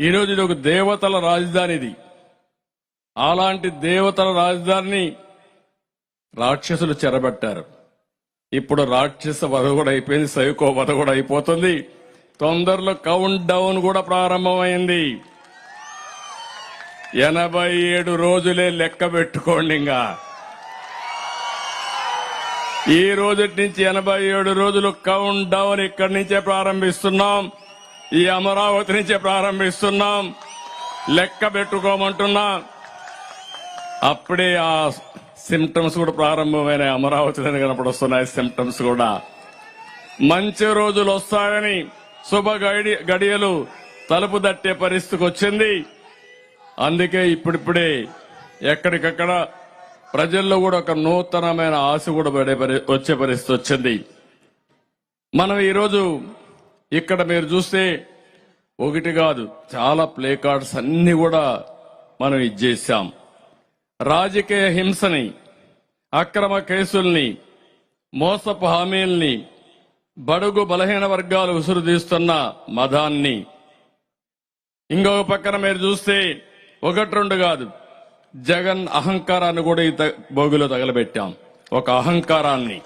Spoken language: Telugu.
ఈరోజు ఇది ఒక దేవతల రాజధాని ఇది. అలాంటి దేవతల రాజధానిని రాక్షసులు చెరబట్టారు. ఇప్పుడు రాక్షస వధ కూడా అయిపోయింది సైకో వధ కూడా అయిపోతుంది. తొందరలో కౌంట్ డౌన్ కూడా ప్రారంభమైంది. ఎనభై ఏడు రోజులే లెక్క పెట్టుకోండి ఇంకా ఈ రోజు నుంచి ఎనభై ఏడు రోజులు కౌంట్ డౌన్ ఇక్కడి నుంచే ప్రారంభిస్తున్నాం. ఈ అమరావతి నుంచే ప్రారంభిస్తున్నాం. లెక్క పెట్టుకోమంటున్నాం. అప్పుడే ఆ సిమ్టమ్స్ కూడా ప్రారంభమైన అమరావతి కనపడి వస్తున్నాయి సిమ్టమ్స్ కూడా. మంచి రోజులు వస్తాయని శుభ గడియలు తలుపు దట్టే పరిస్థితికి వచ్చింది. అందుకే ఇప్పుడిప్పుడే ఎక్కడికక్కడ ప్రజల్లో కూడా ఒక నూతనమైన ఆశ కూడా పడే పరి- వచ్చే పరిస్థితి వచ్చింది. మనం ఈరోజు ఇక్కడ మీరు చూస్తే ఒకటి కాదు చాలా ప్లే కార్డ్స్ అన్ని కూడా మనం ఇచ్చేసాం. రాజకీయ హింసని అక్రమ కేసుల్ని మోసపు హామీల్ని బడుగు బలహీన వర్గాలు ఉసురుదీస్తున్న మదాన్ని. ఇంకొక పక్కన మీరు చూస్తే ఒకటి రెండు కాదు జగన్ అహంకారాన్ని కూడా ఈ త- తగలబెట్టాం. ఒక అహంకారాన్ని.